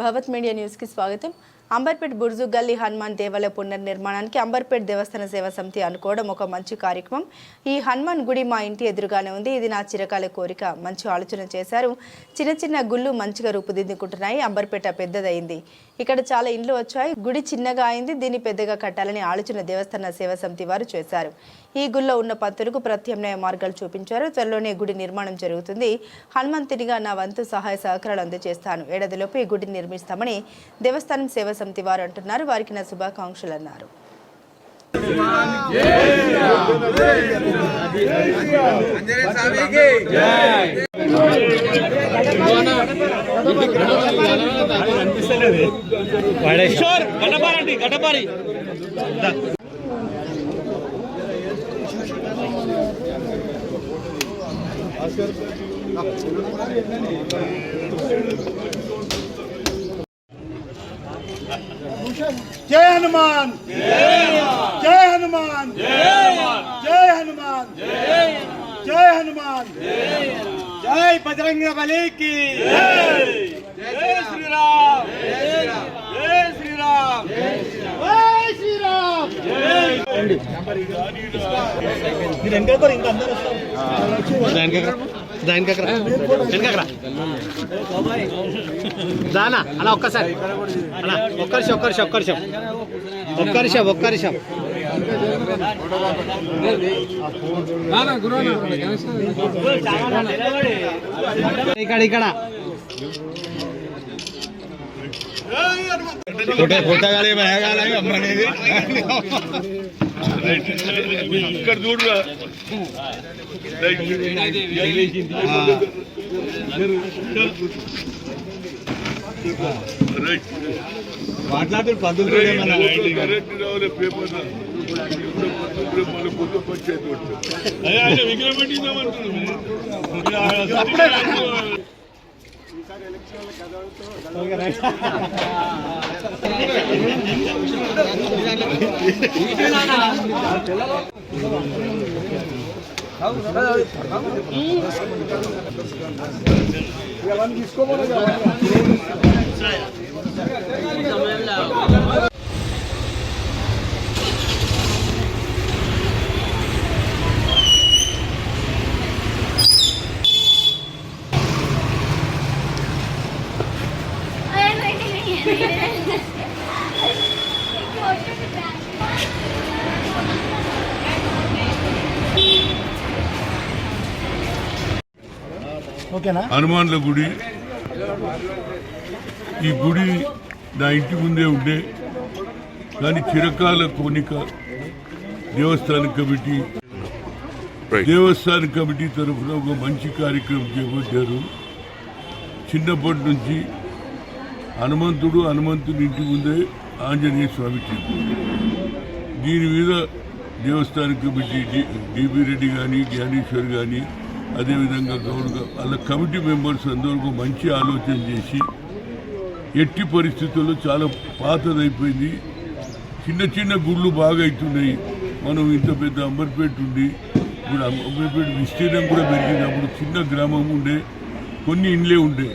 భగవత్ media న్యూస్కి స్వాగతం. అంబర్పేట్ బుర్జు గల్లీ హనుమాన్ దేవాలయ పునర్నిర్మాణానికి అంబర్పేట్ దేవస్థాన సేవా సమితి అనుకోవడం ఒక మంచి కార్యక్రమం. ఈ హనుమాన్ గుడి మా ఇంటి ఎదురుగానే ఉంది. ఇది నా చిరకాల కోరిక. మంచి ఆలోచన చేశారు. చిన్న చిన్న గుళ్ళు మంచిగా రూపుదిద్దుకుంటున్నాయి. అంబర్పేట పెద్దదైంది ఇక్కడ చాలా ఇండ్లు వచ్చాయి. గుడి చిన్నగా అయింది. దీన్ని పెద్దగా కట్టాలని ఆలోచన దేవస్థాన సేవా సమితి వారు చేశారు. ఈ గుళ్ళో ఉన్న పంతులకు ప్రత్యామ్నాయ మార్గాలు చూపించారు. త్వరలోనే గుడి నిర్మాణం జరుగుతుంది. హనుమంతునిగా నా వంతు సహాయ సహకారాలు అందజేస్తాను. ఏడాదిలోపు ఈ గుడిని నిర్మిస్తామని దేవస్థానం సేవా సమితి వారు అంటున్నారు. వారికి నా శుభాకాంక్షలు అన్నారు. కిషోర్ గడ్డపారండి जय हनुमान। जय हनुमान। जय हनुमान। जय हनुमान। जय बजरंग बली की। जय। श्री మీరు వెనకాల ఇంకా అందరూ దానా అలా ఒక్కసారి. అలా ఒక్కరిషం ఒక్కరిషం ఒక్కరిషం ఒక్కరిషం ఒక్కరిషం ఇక్కడ ఇక్కడ. ఇక్కడ చూడరా. మాట్లాడుతూ పంతులు పేపర్ మన కొత్త పంచాయతీ విగ్రహం పెట్టిందామంటున్నాను హనుమాన్ల గుడి. ఈ గుడి నా ఇంటి ముందే ఉండే. కానీ చిరకాల కోనిక దేవస్థాన కమిటీ. దేవస్థాన కమిటీ తరఫున ఒక మంచి కార్యక్రమం చేపట్టారు. చిన్నప్పటి నుంచి హనుమంతుడు హనుమంతుని ఇంటి ముందే ఆంజనేయ స్వామి దీని మీద దేవస్థాన కమిటీ డిబి రెడ్డి కానీ జ్ఞానేశ్వర్ కానీ అదేవిధంగా గౌరవ వాళ్ళ కమిటీ మెంబర్స్ అందరూ మంచి ఆలోచన చేసి ఎట్టి పరిస్థితుల్లో చాలా పాతదైపోయింది. చిన్న చిన్న గుళ్ళు బాగా అవుతున్నాయి మనం ఇంత పెద్ద అంబర్పేట ఉండి ఇప్పుడు అంబర్పేట విస్తీర్ణం కూడా పెరిగింది. అప్పుడు చిన్న గ్రామం ఉండే కొన్ని ఇండ్లే ఉండే.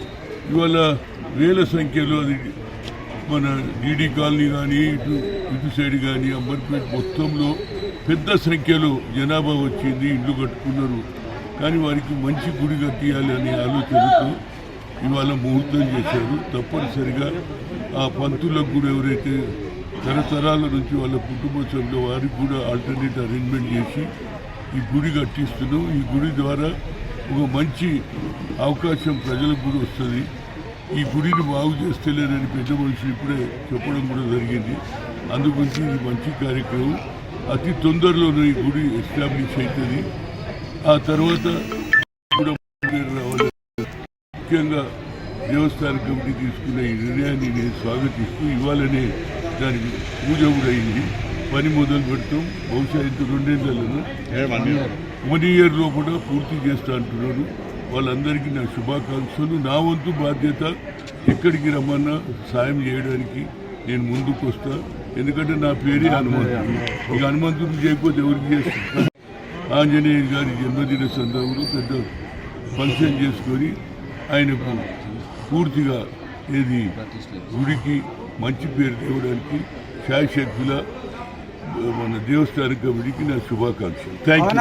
ఇవాళ వేల సంఖ్యలో అది మన డీడీ కాలనీ కానీ ఇటు ఇటు సైడ్ కానీ అంబర్పేట మొత్తంలో పెద్ద సంఖ్యలో జనాభా వచ్చింది. ఇల్లు కట్టుకున్నారు. కానీ వారికి మంచి గుడి కట్టియాలి అనే ఆలోచనతో ఇవాళ ముహూర్తం చేశారు. తప్పనిసరిగా ఆ పంతులకు కూడా ఎవరైతే తరతరాల నుంచి వాళ్ళ కుటుంబ సభ్యులు వారికి కూడా ఆల్టర్నేట్ అరేంజ్మెంట్ చేసి ఈ గుడి కట్టిస్తున్నాం. ఈ గుడి ద్వారా ఒక మంచి అవకాశం ప్రజలకు కూడా వస్తుంది. ఈ గుడిని బాగు చేస్తలేనని పెద్ద మనుషులు ఇప్పుడే చెప్పడం కూడా జరిగింది. అందుగురించి ఇది మంచి కార్యక్రమం. అతి తొందరలోనే ఈ గుడి ఎస్టాబ్లిష్ అవుతుంది. ఆ తర్వాత ముఖ్యంగా దేవస్థాన కమిటీ తీసుకున్న ఈ నిర్ణయాన్ని నేను స్వాగతిస్తూ ఇవాళనే దానికి పూజ కూడా అయింది. పని మొదలు పెడతాం. బహుశా ఇంత రెండేళ్ళలో వన్ ఇయర్ కూడా పూర్తి చేస్తా అంటున్నారు వాళ్ళందరికీ నా శుభాకాంక్షలు. నా వంతు బాధ్యత ఎక్కడికి రమ్మన్నా సాయం చేయడానికి నేను ముందుకు వస్తా ఎందుకంటే నా పేరే హనుమంతుడు. ఇక హనుమంతుడు చేయకపోతే ఎవరికి చేస్తా ఆంజనేయులు గారి జన్మదిన సందర్భంలో పెద్ద ఫంక్షన్ చేసుకొని ఆయనకు పూర్తిగా ఇది గుడికి మంచి పేరు తేవడానికి శాయశక్తుల మన దేవస్థాన కమిటీకి నా శుభాకాంక్షలు. Thank you